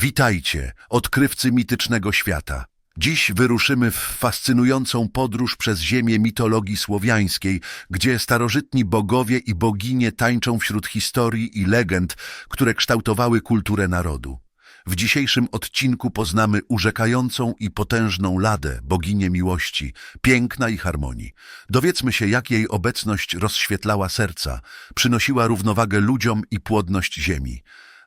Witajcie, odkrywcy mitycznego świata. Dziś wyruszymy w fascynującą podróż przez ziemię mitologii słowiańskiej, gdzie starożytni bogowie i boginie tańczą wśród historii i legend, które kształtowały kulturę narodu. W dzisiejszym odcinku poznamy urzekającą i potężną Ladę, boginię miłości, piękna i harmonii. Dowiedzmy się, jak jej obecność rozświetlała serca, przynosiła równowagę ludziom i płodność ziemi.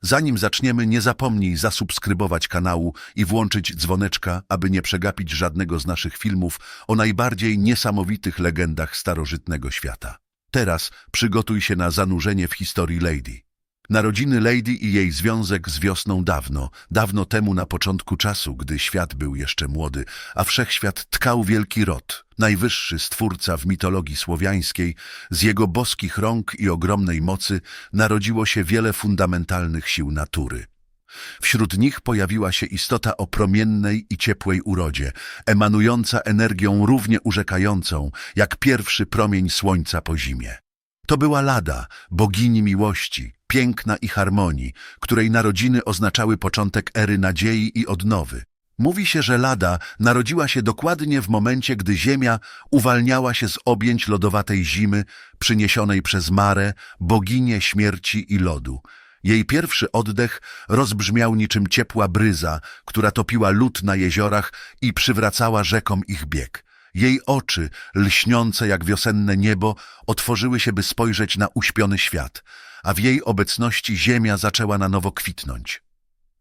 Zanim zaczniemy, nie zapomnij zasubskrybować kanału i włączyć dzwoneczka, aby nie przegapić żadnego z naszych filmów o najbardziej niesamowitych legendach starożytnego świata. Teraz przygotuj się na zanurzenie w historii Lady. Narodziny Lady i jej związek z wiosną dawno, dawno temu na początku czasu, gdy świat był jeszcze młody, a wszechświat tkał wielki rod, najwyższy stwórca w mitologii słowiańskiej, z jego boskich rąk i ogromnej mocy narodziło się wiele fundamentalnych sił natury. Wśród nich pojawiła się istota o promiennej i ciepłej urodzie, emanująca energią równie urzekającą, jak pierwszy promień słońca po zimie. To była Lada, bogini miłości, piękna i harmonii, której narodziny oznaczały początek ery nadziei i odnowy. Mówi się, że Lada narodziła się dokładnie w momencie, gdy Ziemia uwalniała się z objęć lodowatej zimy przyniesionej przez Marę, boginię śmierci i lodu. Jej pierwszy oddech rozbrzmiał niczym ciepła bryza, która topiła lód na jeziorach i przywracała rzekom ich bieg. Jej oczy, lśniące jak wiosenne niebo, otworzyły się, by spojrzeć na uśpiony świat, a w jej obecności ziemia zaczęła na nowo kwitnąć.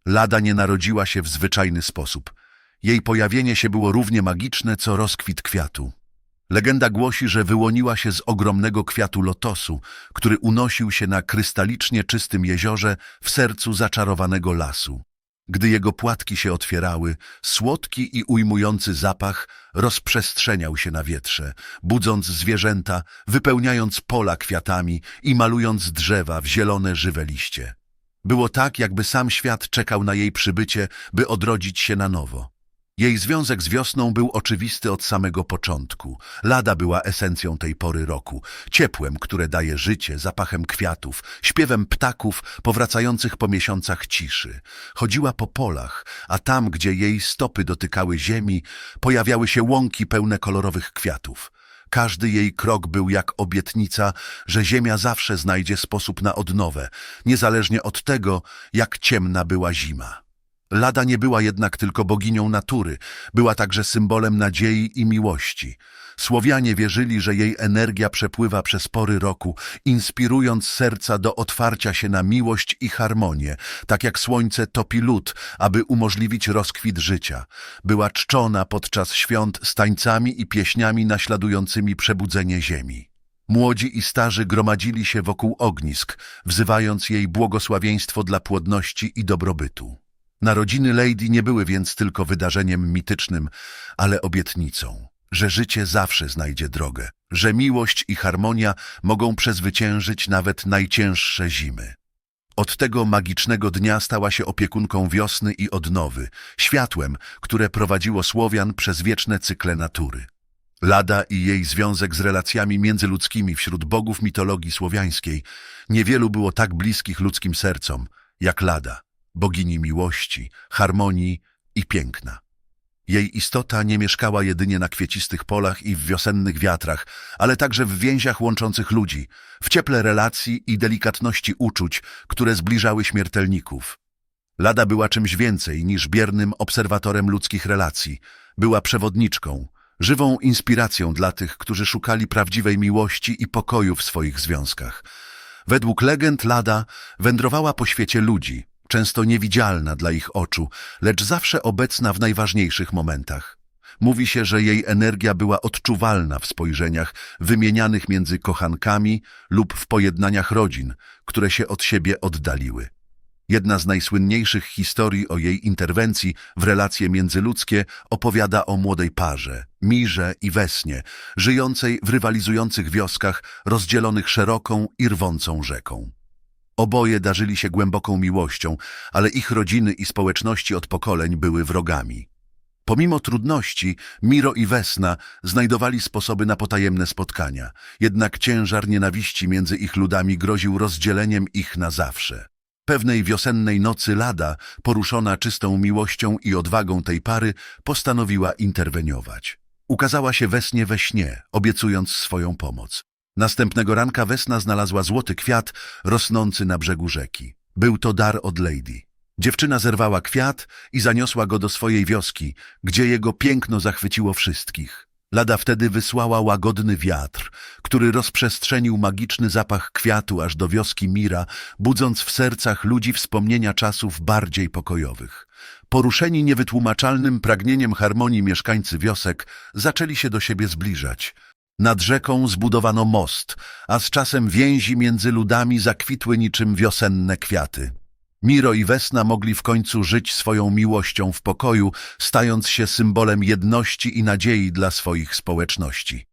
Lada nie narodziła się w zwyczajny sposób. Jej pojawienie się było równie magiczne, co rozkwit kwiatu. Legenda głosi, że wyłoniła się z ogromnego kwiatu lotosu, który unosił się na krystalicznie czystym jeziorze w sercu zaczarowanego lasu. Gdy jego płatki się otwierały, słodki i ujmujący zapach rozprzestrzeniał się na wietrze, budząc zwierzęta, wypełniając pola kwiatami i malując drzewa w zielone, żywe liście. Było tak, jakby sam świat czekał na jej przybycie, by odrodzić się na nowo. Jej związek z wiosną był oczywisty od samego początku. Lada była esencją tej pory roku, ciepłem, które daje życie, zapachem kwiatów, śpiewem ptaków powracających po miesiącach ciszy. Chodziła po polach, a tam, gdzie jej stopy dotykały ziemi, pojawiały się łąki pełne kolorowych kwiatów. Każdy jej krok był jak obietnica, że ziemia zawsze znajdzie sposób na odnowę, niezależnie od tego, jak ciemna była zima. Lada nie była jednak tylko boginią natury, była także symbolem nadziei i miłości. Słowianie wierzyli, że jej energia przepływa przez pory roku, inspirując serca do otwarcia się na miłość i harmonię, tak jak słońce topi lód, aby umożliwić rozkwit życia. Była czczona podczas świąt z tańcami i pieśniami naśladującymi przebudzenie ziemi. Młodzi i starzy gromadzili się wokół ognisk, wzywając jej błogosławieństwo dla płodności i dobrobytu. Narodziny Lady nie były więc tylko wydarzeniem mitycznym, ale obietnicą, że życie zawsze znajdzie drogę, że miłość i harmonia mogą przezwyciężyć nawet najcięższe zimy. Od tego magicznego dnia stała się opiekunką wiosny i odnowy, światłem, które prowadziło Słowian przez wieczne cykle natury. Lada i jej związek z relacjami międzyludzkimi wśród bogów mitologii słowiańskiej niewielu było tak bliskich ludzkim sercom jak Lada bogini miłości, harmonii i piękna. Jej istota nie mieszkała jedynie na kwiecistych polach i w wiosennych wiatrach, ale także w więziach łączących ludzi, w cieple relacji i delikatności uczuć, które zbliżały śmiertelników. Lada była czymś więcej niż biernym obserwatorem ludzkich relacji. Była przewodniczką, żywą inspiracją dla tych, którzy szukali prawdziwej miłości i pokoju w swoich związkach. Według legend Lada wędrowała po świecie ludzi, często niewidzialna dla ich oczu, lecz zawsze obecna w najważniejszych momentach. Mówi się, że jej energia była odczuwalna w spojrzeniach wymienianych między kochankami lub w pojednaniach rodzin, które się od siebie oddaliły. Jedna z najsłynniejszych historii o jej interwencji w relacje międzyludzkie opowiada o młodej parze, Mirze i Wesnie, żyjącej w rywalizujących wioskach rozdzielonych szeroką i rwącą rzeką. Oboje darzyli się głęboką miłością, ale ich rodziny i społeczności od pokoleń były wrogami. Pomimo trudności, Miro i Wesna znajdowali sposoby na potajemne spotkania, jednak ciężar nienawiści między ich ludami groził rozdzieleniem ich na zawsze. Pewnej wiosennej nocy Lada, poruszona czystą miłością i odwagą tej pary, postanowiła interweniować. Ukazała się we śnie we śnie, obiecując swoją pomoc. Następnego ranka Wesna znalazła złoty kwiat rosnący na brzegu rzeki. Był to dar od Lady. Dziewczyna zerwała kwiat i zaniosła go do swojej wioski, gdzie jego piękno zachwyciło wszystkich. Lada wtedy wysłała łagodny wiatr, który rozprzestrzenił magiczny zapach kwiatu aż do wioski Mira, budząc w sercach ludzi wspomnienia czasów bardziej pokojowych. Poruszeni niewytłumaczalnym pragnieniem harmonii mieszkańcy wiosek zaczęli się do siebie zbliżać. Nad rzeką zbudowano most, a z czasem więzi między ludami zakwitły niczym wiosenne kwiaty. Miro i Wesna mogli w końcu żyć swoją miłością w pokoju, stając się symbolem jedności i nadziei dla swoich społeczności.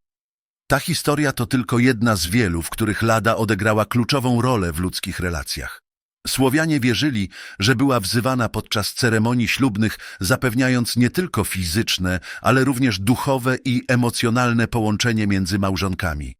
Ta historia to tylko jedna z wielu, w których Lada odegrała kluczową rolę w ludzkich relacjach. Słowianie wierzyli, że była wzywana podczas ceremonii ślubnych, zapewniając nie tylko fizyczne, ale również duchowe i emocjonalne połączenie między małżonkami.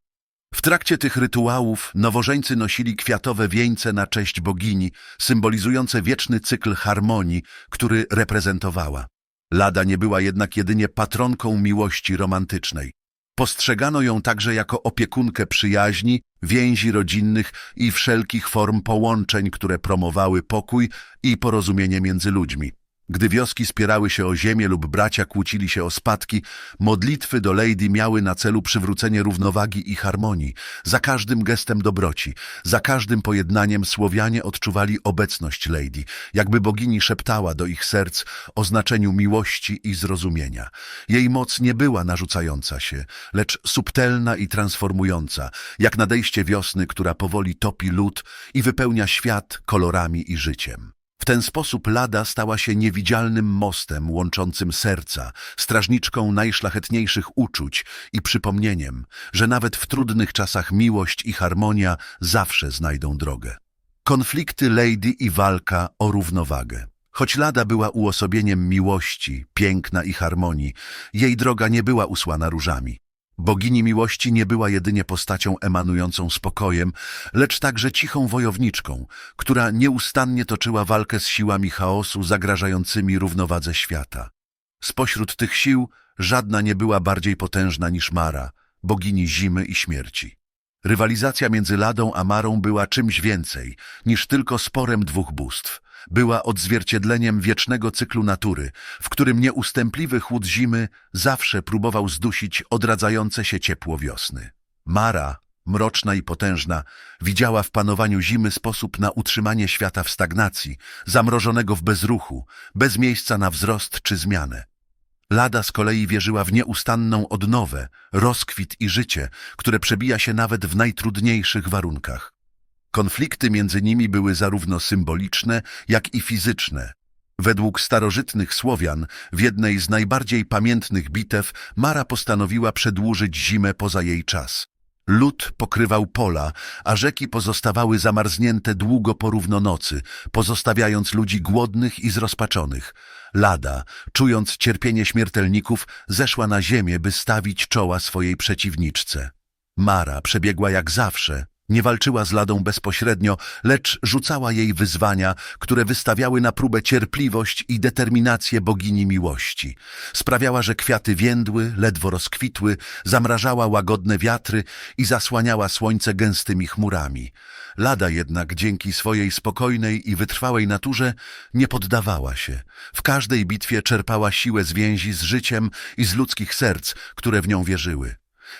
W trakcie tych rytuałów nowożeńcy nosili kwiatowe wieńce na cześć bogini, symbolizujące wieczny cykl harmonii, który reprezentowała. Lada nie była jednak jedynie patronką miłości romantycznej. Postrzegano ją także jako opiekunkę przyjaźni, więzi rodzinnych i wszelkich form połączeń, które promowały pokój i porozumienie między ludźmi. Gdy wioski spierały się o ziemię lub bracia kłócili się o spadki, modlitwy do Lady miały na celu przywrócenie równowagi i harmonii. Za każdym gestem dobroci, za każdym pojednaniem Słowianie odczuwali obecność Lady, jakby bogini szeptała do ich serc o znaczeniu miłości i zrozumienia. Jej moc nie była narzucająca się, lecz subtelna i transformująca, jak nadejście wiosny, która powoli topi lód i wypełnia świat kolorami i życiem. W ten sposób Lada stała się niewidzialnym mostem łączącym serca, strażniczką najszlachetniejszych uczuć i przypomnieniem, że nawet w trudnych czasach miłość i harmonia zawsze znajdą drogę. Konflikty Lady i walka o równowagę. Choć Lada była uosobieniem miłości, piękna i harmonii, jej droga nie była usłana różami. Bogini miłości nie była jedynie postacią emanującą spokojem, lecz także cichą wojowniczką, która nieustannie toczyła walkę z siłami chaosu zagrażającymi równowadze świata. Spośród tych sił żadna nie była bardziej potężna niż Mara, bogini zimy i śmierci. Rywalizacja między Ladą a Marą była czymś więcej niż tylko sporem dwóch bóstw. Była odzwierciedleniem wiecznego cyklu natury, w którym nieustępliwy chłód zimy zawsze próbował zdusić odradzające się ciepło wiosny. Mara, mroczna i potężna, widziała w panowaniu zimy sposób na utrzymanie świata w stagnacji, zamrożonego w bezruchu, bez miejsca na wzrost czy zmianę. Lada z kolei wierzyła w nieustanną odnowę, rozkwit i życie, które przebija się nawet w najtrudniejszych warunkach. Konflikty między nimi były zarówno symboliczne, jak i fizyczne. Według starożytnych Słowian, w jednej z najbardziej pamiętnych bitew, Mara postanowiła przedłużyć zimę poza jej czas. Lód pokrywał pola, a rzeki pozostawały zamarznięte długo porówno nocy, pozostawiając ludzi głodnych i zrozpaczonych. Lada, czując cierpienie śmiertelników, zeszła na ziemię, by stawić czoła swojej przeciwniczce. Mara przebiegła jak zawsze, nie walczyła z Ladą bezpośrednio, lecz rzucała jej wyzwania, które wystawiały na próbę cierpliwość i determinację bogini miłości. Sprawiała, że kwiaty więdły, ledwo rozkwitły, zamrażała łagodne wiatry i zasłaniała słońce gęstymi chmurami. Lada jednak dzięki swojej spokojnej i wytrwałej naturze nie poddawała się. W każdej bitwie czerpała siłę z więzi z życiem i z ludzkich serc, które w nią wierzyły.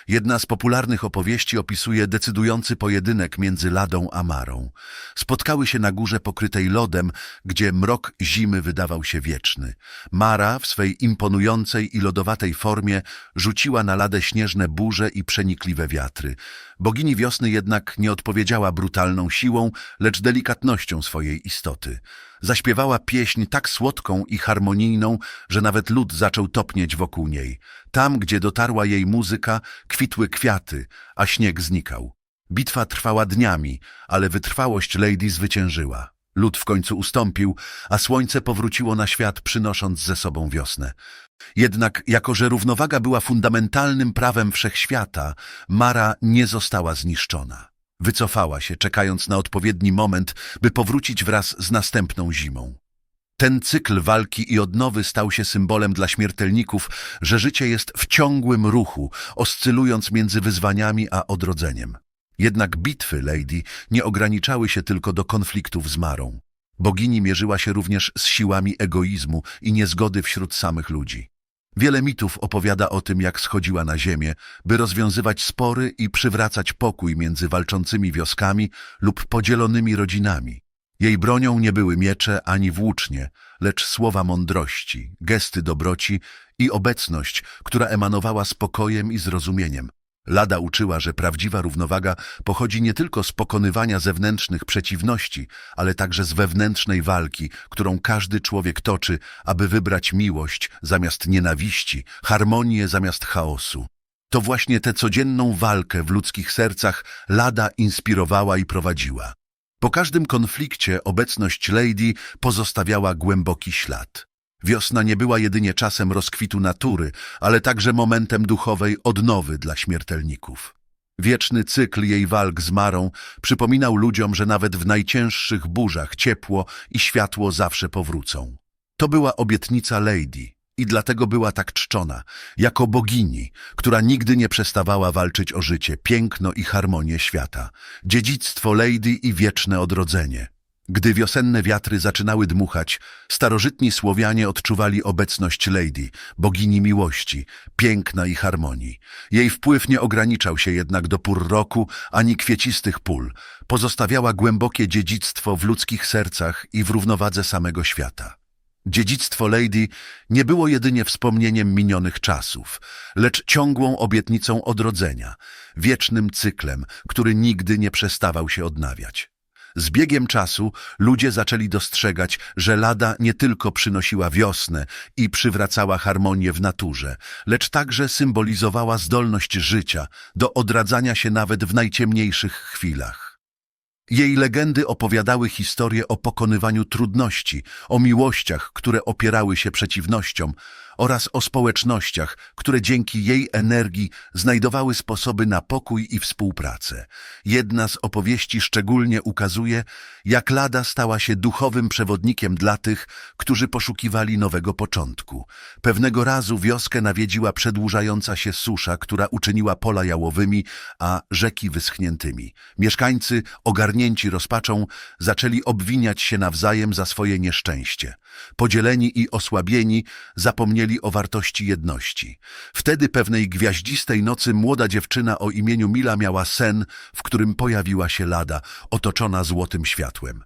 Jedna z popularnych opowieści opisuje decydujący pojedynek między Ladą a Marą. Spotkały się na górze pokrytej lodem, gdzie mrok zimy wydawał się wieczny. Mara w swej imponującej i lodowatej formie rzuciła na Ladę śnieżne burze i przenikliwe wiatry. Bogini wiosny jednak nie odpowiedziała brutalną siłą, lecz delikatnością swojej istoty. Zaśpiewała pieśń tak słodką i harmonijną, że nawet lud zaczął topnieć wokół niej. Tam, gdzie dotarła jej muzyka, kwitły kwiaty, a śnieg znikał. Bitwa trwała dniami, ale wytrwałość Lady zwyciężyła. Lud w końcu ustąpił, a słońce powróciło na świat, przynosząc ze sobą wiosnę. Jednak, jako że równowaga była fundamentalnym prawem wszechświata, Mara nie została zniszczona. Wycofała się, czekając na odpowiedni moment, by powrócić wraz z następną zimą. Ten cykl walki i odnowy stał się symbolem dla śmiertelników, że życie jest w ciągłym ruchu, oscylując między wyzwaniami a odrodzeniem. Jednak bitwy Lady nie ograniczały się tylko do konfliktów z Marą. Bogini mierzyła się również z siłami egoizmu i niezgody wśród samych ludzi. Wiele mitów opowiada o tym, jak schodziła na ziemię, by rozwiązywać spory i przywracać pokój między walczącymi wioskami lub podzielonymi rodzinami. Jej bronią nie były miecze ani włócznie, lecz słowa mądrości, gesty dobroci i obecność, która emanowała spokojem i zrozumieniem. Lada uczyła, że prawdziwa równowaga pochodzi nie tylko z pokonywania zewnętrznych przeciwności, ale także z wewnętrznej walki, którą każdy człowiek toczy, aby wybrać miłość zamiast nienawiści, harmonię zamiast chaosu. To właśnie tę codzienną walkę w ludzkich sercach Lada inspirowała i prowadziła. Po każdym konflikcie obecność Lady pozostawiała głęboki ślad. Wiosna nie była jedynie czasem rozkwitu natury, ale także momentem duchowej odnowy dla śmiertelników. Wieczny cykl jej walk z Marą przypominał ludziom, że nawet w najcięższych burzach ciepło i światło zawsze powrócą. To była obietnica Lady i dlatego była tak czczona, jako bogini, która nigdy nie przestawała walczyć o życie, piękno i harmonię świata, dziedzictwo Lady i wieczne odrodzenie. Gdy wiosenne wiatry zaczynały dmuchać, starożytni Słowianie odczuwali obecność Lady, bogini miłości, piękna i harmonii. Jej wpływ nie ograniczał się jednak do pór roku ani kwiecistych pól. Pozostawiała głębokie dziedzictwo w ludzkich sercach i w równowadze samego świata. Dziedzictwo Lady nie było jedynie wspomnieniem minionych czasów, lecz ciągłą obietnicą odrodzenia, wiecznym cyklem, który nigdy nie przestawał się odnawiać. Z biegiem czasu ludzie zaczęli dostrzegać, że lada nie tylko przynosiła wiosnę i przywracała harmonię w naturze, lecz także symbolizowała zdolność życia do odradzania się nawet w najciemniejszych chwilach. Jej legendy opowiadały historię o pokonywaniu trudności, o miłościach, które opierały się przeciwnościom oraz o społecznościach, które dzięki jej energii znajdowały sposoby na pokój i współpracę. Jedna z opowieści szczególnie ukazuje, jak Lada stała się duchowym przewodnikiem dla tych, którzy poszukiwali nowego początku. Pewnego razu wioskę nawiedziła przedłużająca się susza, która uczyniła pola jałowymi, a rzeki wyschniętymi. Mieszkańcy, ogarnięci rozpaczą, zaczęli obwiniać się nawzajem za swoje nieszczęście. Podzieleni i osłabieni, zapomnieli o wartości jedności. Wtedy pewnej gwiaździstej nocy młoda dziewczyna o imieniu Mila miała sen, w którym pojawiła się Lada, otoczona złotym światłem.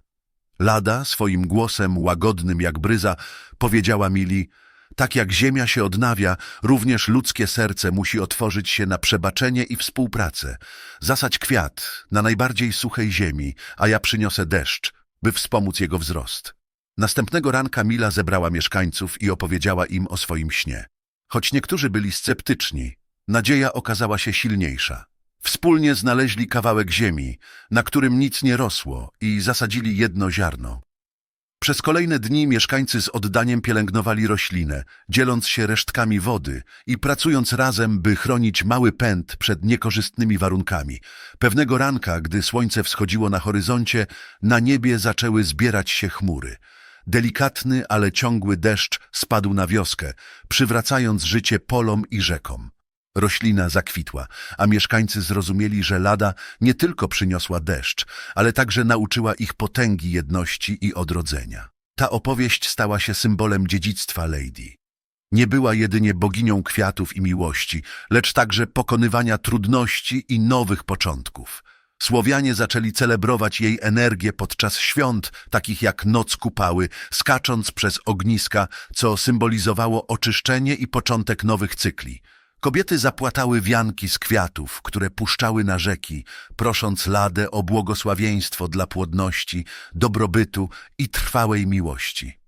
Lada, swoim głosem łagodnym jak bryza, powiedziała Mili, tak jak ziemia się odnawia, również ludzkie serce musi otworzyć się na przebaczenie i współpracę. Zasadź kwiat na najbardziej suchej ziemi, a ja przyniosę deszcz, by wspomóc jego wzrost. Następnego ranka Mila zebrała mieszkańców i opowiedziała im o swoim śnie. Choć niektórzy byli sceptyczni, nadzieja okazała się silniejsza. Wspólnie znaleźli kawałek ziemi, na którym nic nie rosło i zasadzili jedno ziarno. Przez kolejne dni mieszkańcy z oddaniem pielęgnowali roślinę, dzieląc się resztkami wody i pracując razem, by chronić mały pęd przed niekorzystnymi warunkami. Pewnego ranka, gdy słońce wschodziło na horyzoncie, na niebie zaczęły zbierać się chmury. Delikatny, ale ciągły deszcz spadł na wioskę, przywracając życie polom i rzekom. Roślina zakwitła, a mieszkańcy zrozumieli, że lada nie tylko przyniosła deszcz, ale także nauczyła ich potęgi jedności i odrodzenia. Ta opowieść stała się symbolem dziedzictwa Lady. Nie była jedynie boginią kwiatów i miłości, lecz także pokonywania trudności i nowych początków. Słowianie zaczęli celebrować jej energię podczas świąt, takich jak Noc Kupały, skacząc przez ogniska, co symbolizowało oczyszczenie i początek nowych cykli. Kobiety zapłatały wianki z kwiatów, które puszczały na rzeki, prosząc Ladę o błogosławieństwo dla płodności, dobrobytu i trwałej miłości.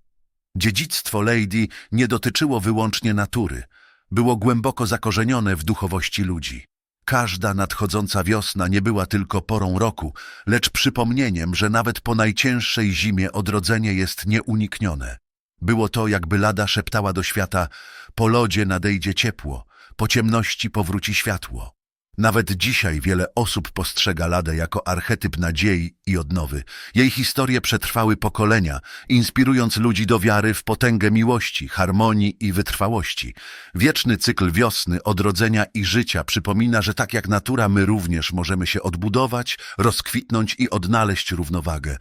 Dziedzictwo Lady nie dotyczyło wyłącznie natury, było głęboko zakorzenione w duchowości ludzi. Każda nadchodząca wiosna nie była tylko porą roku, lecz przypomnieniem, że nawet po najcięższej zimie odrodzenie jest nieuniknione. Było to, jakby lada szeptała do świata, po lodzie nadejdzie ciepło, po ciemności powróci światło. Nawet dzisiaj wiele osób postrzega Ladę jako archetyp nadziei i odnowy. Jej historie przetrwały pokolenia, inspirując ludzi do wiary w potęgę miłości, harmonii i wytrwałości. Wieczny cykl wiosny, odrodzenia i życia przypomina, że tak jak natura, my również możemy się odbudować, rozkwitnąć i odnaleźć równowagę.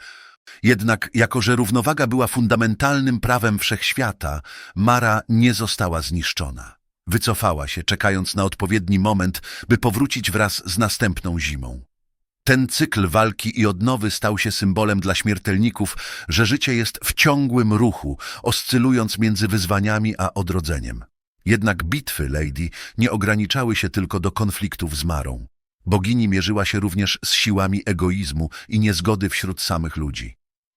Jednak jako, że równowaga była fundamentalnym prawem wszechświata, Mara nie została zniszczona. Wycofała się, czekając na odpowiedni moment, by powrócić wraz z następną zimą. Ten cykl walki i odnowy stał się symbolem dla śmiertelników, że życie jest w ciągłym ruchu, oscylując między wyzwaniami a odrodzeniem. Jednak bitwy Lady nie ograniczały się tylko do konfliktów z Marą. Bogini mierzyła się również z siłami egoizmu i niezgody wśród samych ludzi.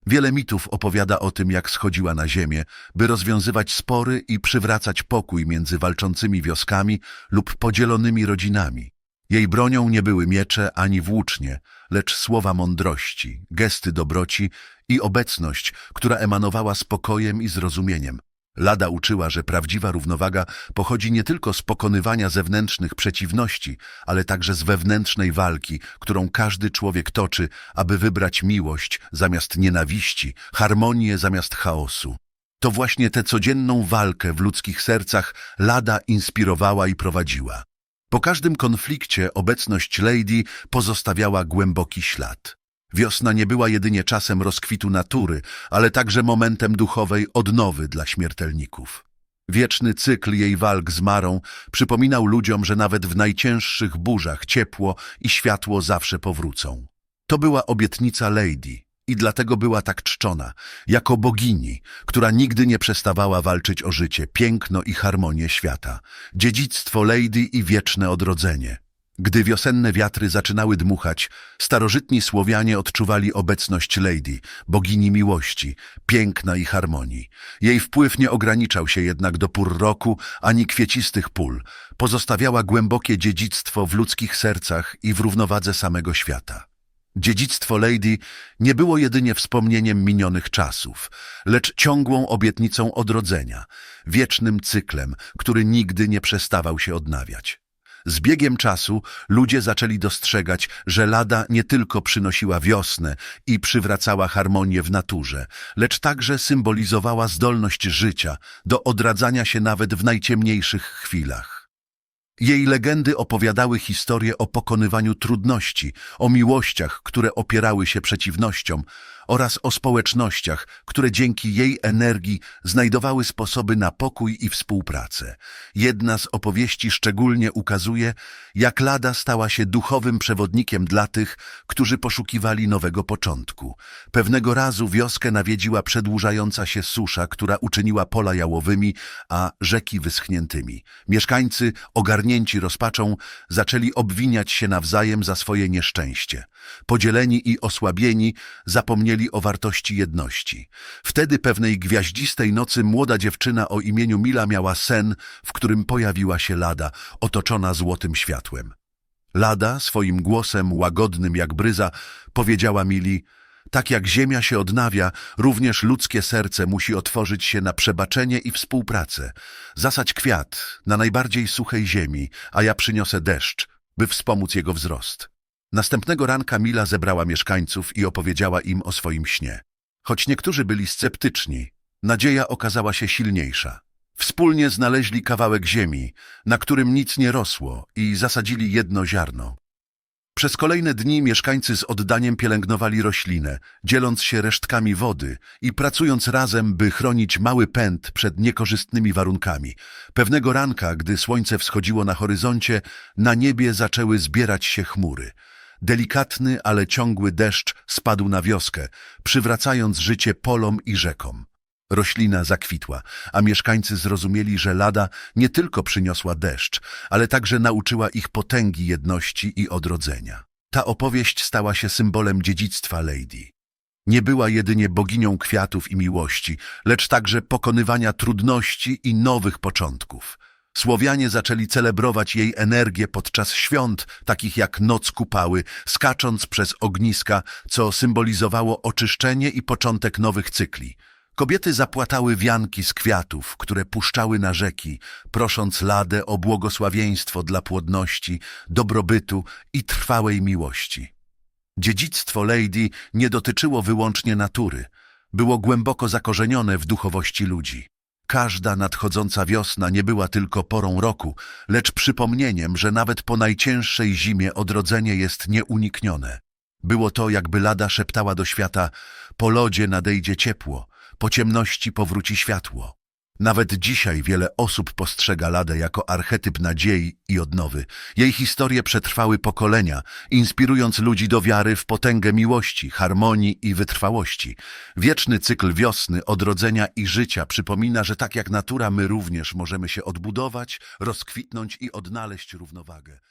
Wiele mitów opowiada o tym, jak schodziła na ziemię, by rozwiązywać spory i przywracać pokój między walczącymi wioskami lub podzielonymi rodzinami. Jej bronią nie były miecze ani włócznie, lecz słowa mądrości, gesty dobroci i obecność, która emanowała spokojem i zrozumieniem. Lada uczyła, że prawdziwa równowaga pochodzi nie tylko z pokonywania zewnętrznych przeciwności, ale także z wewnętrznej walki, którą każdy człowiek toczy, aby wybrać miłość zamiast nienawiści, harmonię zamiast chaosu. To właśnie tę codzienną walkę w ludzkich sercach Lada inspirowała i prowadziła. Po każdym konflikcie obecność Lady pozostawiała głęboki ślad. Wiosna nie była jedynie czasem rozkwitu natury, ale także momentem duchowej odnowy dla śmiertelników. Wieczny cykl jej walk z Marą przypominał ludziom, że nawet w najcięższych burzach ciepło i światło zawsze powrócą. To była obietnica Lady i dlatego była tak czczona, jako bogini, która nigdy nie przestawała walczyć o życie, piękno i harmonię świata, dziedzictwo Lady i wieczne odrodzenie. Gdy wiosenne wiatry zaczynały dmuchać, starożytni Słowianie odczuwali obecność Lady, bogini miłości, piękna i harmonii. Jej wpływ nie ograniczał się jednak do pór roku ani kwiecistych pól. Pozostawiała głębokie dziedzictwo w ludzkich sercach i w równowadze samego świata. Dziedzictwo Lady nie było jedynie wspomnieniem minionych czasów, lecz ciągłą obietnicą odrodzenia, wiecznym cyklem, który nigdy nie przestawał się odnawiać. Z biegiem czasu ludzie zaczęli dostrzegać, że lada nie tylko przynosiła wiosnę i przywracała harmonię w naturze, lecz także symbolizowała zdolność życia do odradzania się nawet w najciemniejszych chwilach. Jej legendy opowiadały historię o pokonywaniu trudności, o miłościach, które opierały się przeciwnościom oraz o społecznościach, które dzięki jej energii znajdowały sposoby na pokój i współpracę. Jedna z opowieści szczególnie ukazuje, jak Lada stała się duchowym przewodnikiem dla tych, którzy poszukiwali nowego początku. Pewnego razu wioskę nawiedziła przedłużająca się susza, która uczyniła pola jałowymi, a rzeki wyschniętymi. Mieszkańcy, ogarnięci rozpaczą, zaczęli obwiniać się nawzajem za swoje nieszczęście. Podzieleni i osłabieni, zapomnieli o wartości jedności. Wtedy pewnej gwiaździstej nocy młoda dziewczyna o imieniu Mila miała sen, w którym pojawiła się Lada, otoczona złotym światłem. Lada, swoim głosem łagodnym jak bryza, powiedziała Mili, tak jak ziemia się odnawia, również ludzkie serce musi otworzyć się na przebaczenie i współpracę. Zasadź kwiat na najbardziej suchej ziemi, a ja przyniosę deszcz, by wspomóc jego wzrost. Następnego ranka Mila zebrała mieszkańców i opowiedziała im o swoim śnie. Choć niektórzy byli sceptyczni, nadzieja okazała się silniejsza. Wspólnie znaleźli kawałek ziemi, na którym nic nie rosło i zasadzili jedno ziarno. Przez kolejne dni mieszkańcy z oddaniem pielęgnowali roślinę, dzieląc się resztkami wody i pracując razem, by chronić mały pęd przed niekorzystnymi warunkami. Pewnego ranka, gdy słońce wschodziło na horyzoncie, na niebie zaczęły zbierać się chmury. Delikatny, ale ciągły deszcz spadł na wioskę, przywracając życie polom i rzekom. Roślina zakwitła, a mieszkańcy zrozumieli, że lada nie tylko przyniosła deszcz, ale także nauczyła ich potęgi jedności i odrodzenia. Ta opowieść stała się symbolem dziedzictwa Lady. Nie była jedynie boginią kwiatów i miłości, lecz także pokonywania trudności i nowych początków. Słowianie zaczęli celebrować jej energię podczas świąt, takich jak Noc Kupały, skacząc przez ogniska, co symbolizowało oczyszczenie i początek nowych cykli. Kobiety zapłatały wianki z kwiatów, które puszczały na rzeki, prosząc Ladę o błogosławieństwo dla płodności, dobrobytu i trwałej miłości. Dziedzictwo Lady nie dotyczyło wyłącznie natury, było głęboko zakorzenione w duchowości ludzi. Każda nadchodząca wiosna nie była tylko porą roku, lecz przypomnieniem, że nawet po najcięższej zimie odrodzenie jest nieuniknione. Było to, jakby Lada szeptała do świata, po lodzie nadejdzie ciepło, po ciemności powróci światło. Nawet dzisiaj wiele osób postrzega Ladę jako archetyp nadziei i odnowy. Jej historie przetrwały pokolenia, inspirując ludzi do wiary w potęgę miłości, harmonii i wytrwałości. Wieczny cykl wiosny, odrodzenia i życia przypomina, że tak jak natura my również możemy się odbudować, rozkwitnąć i odnaleźć równowagę.